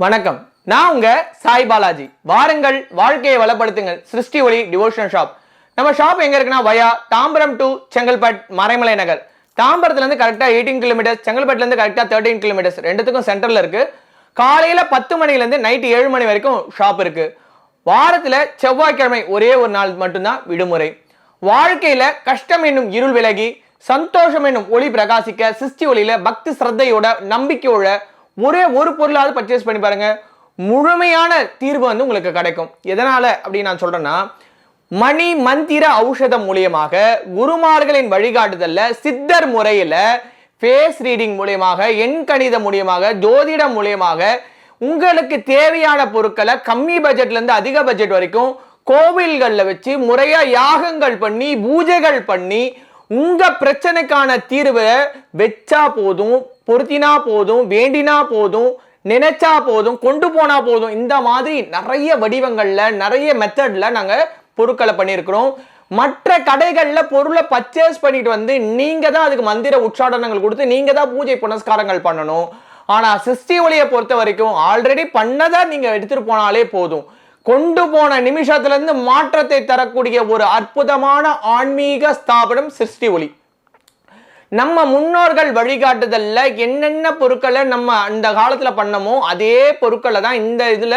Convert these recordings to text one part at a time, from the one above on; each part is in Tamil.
வணக்கம். நான் உங்க சாய் பாலாஜி. வாருங்கள் வாழ்க்கையை வளப்படுத்துங்கள். சிருஷ்டி ஒளி டிவோஷன் ஷாப் நம்ம ஷாப் எங்க இருக்குன்னா வயா தாம்பரம் டு செங்கல்பட் மறைமலை நகர். தாம்பரத்துல இருந்து கரெக்டா எயிட்டீன் கிலோமீட்டர்ஸ் செங்கல்பட்டுல இருந்து கரெக்டா தேர்ட்டீன் கிலோமீட்டர்ஸ் ரெண்டுத்துக்கும் சென்டர்ல இருக்கு. காலையில பத்து மணிலேருந்து நைட்டு நைட் ஏழு மணி வரைக்கும் ஷாப் இருக்கு. வாரத்துல செவ்வாய்க்கிழமை ஒரே ஒரு நாள் மட்டும்தான் விடுமுறை. வாழ்க்கையில கஷ்டம் என்னும் இருள் விலகி சந்தோஷம் என்னும் ஒளி பிரகாசிக்க சிஷ்டி ஒளியில பக்தி சிரத்தையோட நம்பிக்கையோட ஒரே ஒரு பொருளாவது பர்ச்சேஸ் பண்ணி பாருங்க. முழுமையான தீர்வு வந்து உங்களுக்கு கிடைக்கும். எதனால அப்படின்னு நான் சொல்றேன்னா மணி மந்திர ஔஷதம் மூலியமாக குருமார்களின் வழிகாட்டுதல்ல சித்தர் முறையில ஃபேஸ் ரீடிங் மூலியமாக எண் கணிதம் மூலியமாக ஜோதிடம் மூலியமாக உங்களுக்கு தேவையான பொருட்களை கம்மி பட்ஜெட்ல இருந்து அதிக பட்ஜெட் வரைக்கும் கோவில்களில் வச்சு முறையா யாகங்கள் பண்ணி பூஜைகள் பண்ணி உங்க பிரச்சனைக்கான தீர்வை வச்சா போதும். பொருத்தினா போதும் வேண்டினா போதும் நினைச்சா போதும் கொண்டு போனா போதும். இந்த மாதிரி நிறைய வடிவங்கள்ல நிறைய மெத்தட்ல நாங்க பொருட்களை பண்ணியிருக்கிறோம். மற்ற கடைகளில் பொருளை பர்ச்சேஸ் பண்ணிட்டு வந்து நீங்க தான் அதுக்கு மந்திர உற்சாடனங்கள் கொடுத்து நீங்க தான் பூஜை புனஸ்காரங்கள் பண்ணணும். ஆனா சிருஷ்டி ஒளியை பொறுத்த வரைக்கும் ஆல்ரெடி பண்ணதை நீங்க எடுத்துட்டு போனாலே போதும். கொண்டு போன நிமிஷத்துல இருந்து மாற்றத்தை தரக்கூடிய ஒரு அற்புதமான ஆன்மீக ஸ்தாபனம் சிருஷ்டி ஒளி. நம்ம முன்னோர்கள் வழிகாட்டுதல்ல என்னென்ன பொருட்களை நம்ம அந்த காலத்துல பண்ணமோ அதே பொருட்களை தான் இந்த இதுல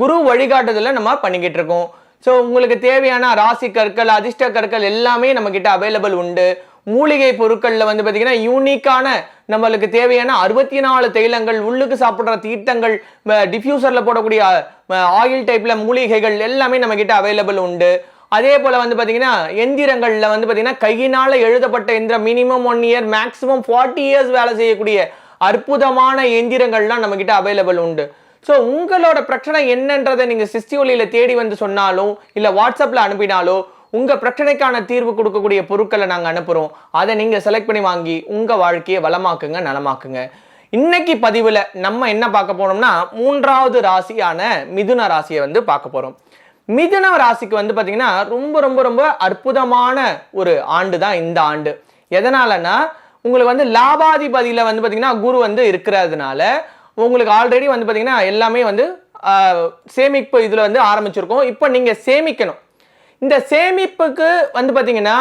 குரு வழிகாட்டுதல்ல நம்ம பண்ணிக்கிட்டு இருக்கோம். ஸோ உங்களுக்கு தேவையான ராசி கற்கள் அதிர்ஷ்ட கற்கள் எல்லாமே நம்மக்கிட்ட அவைலபிள் உண்டு. மூலிகை பொருட்களில் வந்து பார்த்திங்கன்னா யூனிக்கான நம்மளுக்கு தேவையான அறுபத்தி நாலு தைலங்கள் உள்ளுக்கு சாப்பிட்ற தீர்த்தங்கள் டிஃப்யூசரில் போடக்கூடிய ஆயில் டைப்பில் மூலிகைகள் எல்லாமே நம்ம கிட்ட அவைலபிள் உண்டு. அதே போல் வந்து பார்த்தீங்கன்னா எந்திரங்களில் வந்து பார்த்தீங்கன்னா கையினால் எழுதப்பட்ட எந்திரம் minimum one year maximum forty years வேலை செய்யக்கூடிய அற்புதமான எந்திரங்கள்லாம் நம்மக்கிட்ட அவைலபிள் உண்டு. ஸோ உங்களோட பிரச்சனை என்னன்றதை நீங்கள் சிஸ்டி ஒலியில தேடி வந்து சொன்னாலும் இல்லை வாட்ஸ்அப்பில் அனுப்பினாலோ உங்கள் பிரச்சனைக்கான தீர்வு கொடுக்கக்கூடிய பொருட்களை நாங்கள் அனுப்புகிறோம் அதை நீங்கள் செலக்ட் பண்ணி வாங்கி உங்கள் வாழ்க்கையை வளமாக்குங்க நலமாக்குங்க. இன்னைக்கு பதிவில் நம்ம என்ன பார்க்க போனோம்னா மூன்றாவது ராசியான மிதுன ராசியை வந்து பார்க்க போகிறோம் மிதுன ராசிக்கு வந்து பார்த்தீங்கன்னா ரொம்ப ரொம்ப ரொம்ப அற்புதமான ஒரு ஆண்டு தான் இந்த ஆண்டு. எதனாலனா உங்களுக்கு வந்து லாபாதிபதியில் வந்து பார்த்தீங்கன்னா குரு வந்து இருக்கிறதுனால உங்களுக்கு ஆல்ரெடி வந்து பார்த்தீங்கன்னா எல்லாமே வந்து சேமிப்பு இதில் வந்து ஆரம்பிச்சிருக்கோம். இப்போ நீங்கள் சேமிக்கணும். இந்த சேமிப்புக்கு வந்து பார்த்தீங்கன்னா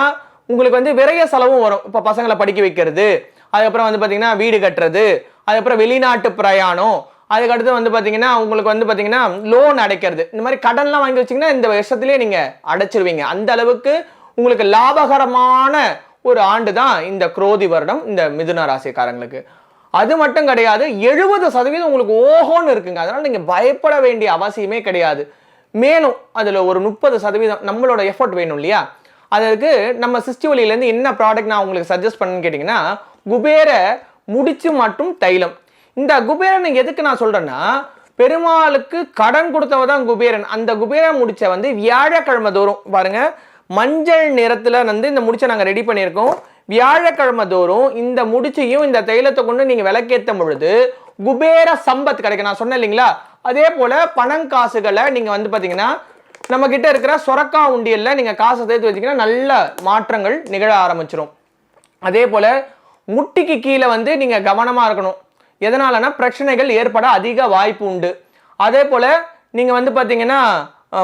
உங்களுக்கு வந்து விரைய செலவும் வரும். இப்போ பசங்களை படிக்க வைக்கிறது அதுக்கப்புறம் வந்து பார்த்தீங்கன்னா வீடு கட்டுறது அதுக்கப்புறம் வெளிநாட்டு பிரயாணம் அதுக்கடுத்து வந்து பார்த்தீங்கன்னா உங்களுக்கு வந்து பார்த்தீங்கன்னா லோன் அடைக்கிறது. இந்த மாதிரி கடன்லாம் வாங்கி வச்சிங்கன்னா இந்த வருஷத்துலேயே நீங்கள் அடைச்சிருவீங்க. அந்த அளவுக்கு உங்களுக்கு லாபகரமான ஒரு ஆண்டு தான் இந்த குரோதி வருடம் இந்த மிதுன ராசிக்காரங்களுக்கு. அது மட்டும் கிடையாது எழுபது சதவீதம் உங்களுக்கு ஓஹோன்னு இருக்குங்க. அதனால் நீங்கள் பயப்பட வேண்டிய அவசியமே கிடையாது. மேலும் அதில் ஒரு முப்பது சதவீதம் நம்மளோட எஃபர்ட் வேணும் இல்லையா? அதற்கு நம்ம சிஸ்டி ஒலியிலேருந்து என்ன ப்ராடக்ட் நான் உங்களுக்கு சஜஸ்ட் பண்ணுன்னு கேட்டிங்கன்னா குபேர முடிச்சு மற்றும் தைலம். இந்த குபேரன் எதுக்கு நான் சொல்றேன்னா பெருமாளுக்கு கடன் கொடுத்தவ தான் குபேரன். அந்த குபேரன் முடிச்ச வந்து வியாழக்கிழமை தோறும் பாருங்க மஞ்சள் நிறத்துல வந்து இந்த முடிச்சை நாங்கள் ரெடி பண்ணியிருக்கோம். வியாழக்கிழமை தோறும் இந்த முடிச்சையும் இந்த தைலத்தை கொண்டு நீங்க விளக்கேற்றும் பொழுது குபேர சம்பத் கிடைக்கும். நான் சொன்னேன் இல்லைங்களா? அதே போல பணங்காசுகளை நீங்க வந்து பாத்தீங்கன்னா நம்ம கிட்ட இருக்கிற சொரக்கா உண்டியல்ல நீங்க காசை சேர்த்து வச்சீங்கன்னா நல்ல மாற்றங்கள் நிகழ ஆரம்பிச்சிடும் அதே போல முட்டிக்கு கீழே வந்து நீங்க கவனமா இருக்கணும். எதனாலனா பிரச்சனைகள் ஏற்பட அதிக வாய்ப்பு உண்டு. அதே போல் நீங்கள் வந்து பார்த்தீங்கன்னா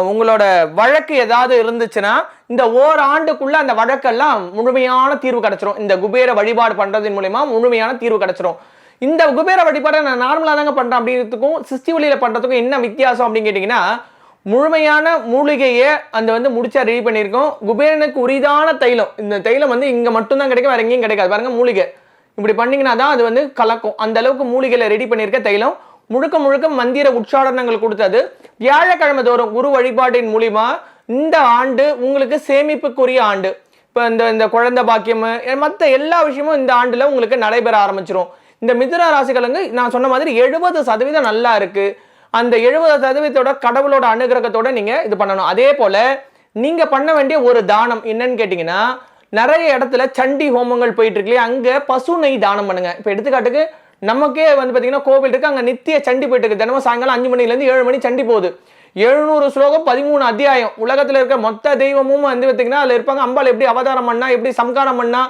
உங்களோட வழக்கு ஏதாவது இருந்துச்சுன்னா இந்த ஓராண்டுக்குள்ளே அந்த வழக்கெல்லாம் முழுமையான தீர்வு கிடைச்சிரும். இந்த குபேர வழிபாடு பண்றதன் மூலயமா முழுமையான தீர்வு கிடைச்சிரும். இந்த குபேர வழிபாடை நான் நார்மலாக தாங்க பண்ணுறேன் அப்படிங்கிறதுக்கும் சிஸ்டி ஒளியில் பண்ணுறதுக்கும் என்ன வித்தியாசம் அப்படின்னு கேட்டிங்கன்னா முழுமையான மூலிகையை அந்த வந்து முடிச்சா ரெடி பண்ணியிருக்கோம். குபேரனுக்கு உரிதான தைலம். இந்த தைலம் வந்து இங்கே மட்டும்தான் கிடைக்கும் வேறு எங்கேயும் கிடைக்காது. பாருங்கள் மூலிகை. இப்படி பண்ணிங்கன்னா தான் அது வந்து கலக்கும். அந்த அளவுக்கு மூலிகையில் ரெடி பண்ணியிருக்க தைலம். முழுக்க முழுக்க மந்திர உச்சாரணங்கள் கொடுத்தது. வியாழக்கிழமை தோறும் குரு வழிபாட்டின் மூலிமா இந்த ஆண்டு உங்களுக்கு சேமிப்புக்குரிய ஆண்டு. இப்போ இந்த இந்த குழந்தை பாக்கியம் மற்ற எல்லா விஷயமும் இந்த ஆண்டில் உங்களுக்கு நடைபெற ஆரம்பிச்சிரும். இந்த மிதுன ராசிகளுக்கு நான் சொன்ன மாதிரி எழுபது சதவீதம் நல்லா இருக்கு. அந்த எழுபது சதவீதத்தோட கடவுளோட அனுகிரகத்தோட நீங்கள் இது பண்ணணும். அதே போல் நீங்கள் பண்ண வேண்டிய ஒரு தானம் என்னன்னு கேட்டிங்கன்னா நிறைய இடத்துல சண்டி ஹோமங்கள் போயிட்டு இருக்கு இல்லையா பசு நெய் தானம் பண்ணுங்க. இப்போ எடுத்துக்காட்டுக்கு நமக்கே வந்து பார்த்தீங்கன்னா கோவில் இருக்கு. அங்கே நித்திய சண்டி போயிட்டு இருக்கு தினமும் சாயங்காலம் அஞ்சு மணிலேருந்து ஏழு மணி சண்டி போகுது. எழுநூறு ஸ்லோகம் பதிமூணு அத்தியாயம். உலகத்தில் இருக்க மொத்த தெய்வமும் வந்து பார்த்தீங்கன்னா அதில் இருப்பாங்க. அம்பாள் எப்படி அவதாரம் பண்ணா எப்படி சம்காரம் பண்ணா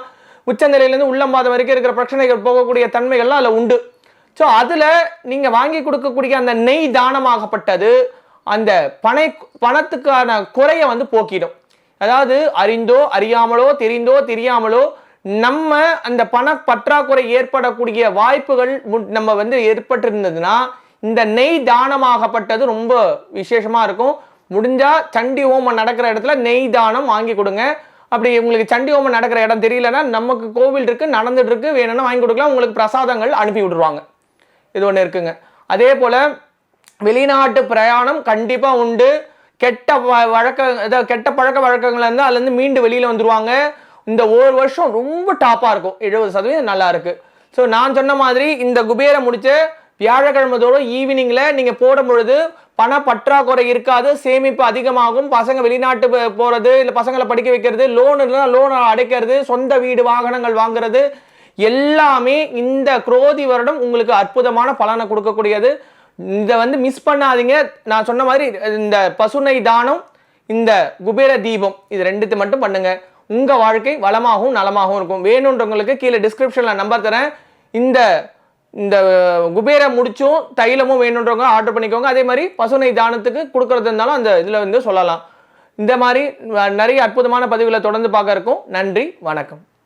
உச்சநிலையிலேருந்து உள்ளம்பாதம் வரைக்கும் இருக்கிற பிரச்சனைகள் போகக்கூடிய தன்மைகள்லாம் அதில் உண்டு. ஸோ அதில் நீங்கள் வாங்கி கொடுக்கக்கூடிய அந்த நெய் தானமாகப்பட்டது அந்த பனை பணத்துக்கான குறையை வந்து போக்கிடும். அதாவது அறிந்தோ அறியாமலோ தெரிந்தோ தெரியாமலோ நம்ம அந்த பண பற்றாக்குறை ஏற்படக்கூடிய வாய்ப்புகள் மு- நம்ம வந்து ஏற்பட்டிருந்ததுன்னா இந்த நெய் தானமாகப்பட்டது ரொம்ப விசேஷமாக இருக்கும். முடிஞ்சால் சண்டி ஹோமம் நடக்கிற இடத்துல நெய் தானம் வாங்கி கொடுங்க. அப்படி உங்களுக்கு சண்டி ஹோமம் நடக்கிற இடம் தெரியலன்னா நமக்கு கோவில் இருக்கு நடந்துட்டு இருக்கு வேணும்னா வாங்கி கொடுக்கலாம். உங்களுக்கு பிரசாதங்கள் அனுப்பி விடுவாங்க இது ஒன்று இருக்குங்க. அதே போல வெளிநாட்டு பிரயாணம் கண்டிப்பாக உண்டு. கெட்ட வ- வழக்க அதாவது கெட்ட பழக்க வழக்கங்களாக இருந்தால் அதுலேருந்து மீண்டு வெளியில் வந்துருவாங்க. இந்த ஒரு வருஷம் ரொம்ப டாப்பாக இருக்கும். எழுபது சதவீதம் நல்லா இருக்கு. ஸோ நான் சொன்ன மாதிரி இந்த குபேரை முடிச்ச வியாழக்கிழமை தோறும் நீங்கள் போடும் பொழுது பண பற்றாக்குறை இருக்காது சேமிப்பு அதிகமாகும் பசங்க வெளிநாட்டு போகிறது இல்லை பசங்களை படிக்க வைக்கிறது லோன் இருந்தால் லோன் அடைக்கிறது சொந்த வீடு வாகனங்கள் வாங்குறது எல்லாமே இந்த குரோதி வருடம் உங்களுக்கு அற்புதமான பலனை கொடுக்கக்கூடியது. இதை வந்து மிஸ் பண்ணாதீங்க. நான் சொன்ன மாதிரி இந்த பசுனை தானம் இந்த குபேர தீபம் இது ரெண்டுத்தை மட்டும் பண்ணுங்க. உங்கள் வாழ்க்கை வளமாகவும் நலமாகவும் இருக்கும். வேணுன்றவங்களுக்கு கீழே டிஸ்கிரிப்ஷனில் நம்பர் தரேன். இந்த இந்த குபேர முடிச்சும் தைலமும் வேணுன்றவங்க ஆர்டர் பண்ணிக்கோங்க. அதே மாதிரி பசுனை தானத்துக்கு கொடுக்கறது இருந்தாலும் அந்த இதில் வந்து சொல்லலாம். இந்த மாதிரி நிறைய அற்புதமான பதிவுகளை தொடர்ந்து பார்க்க இருக்கும். நன்றி வணக்கம்.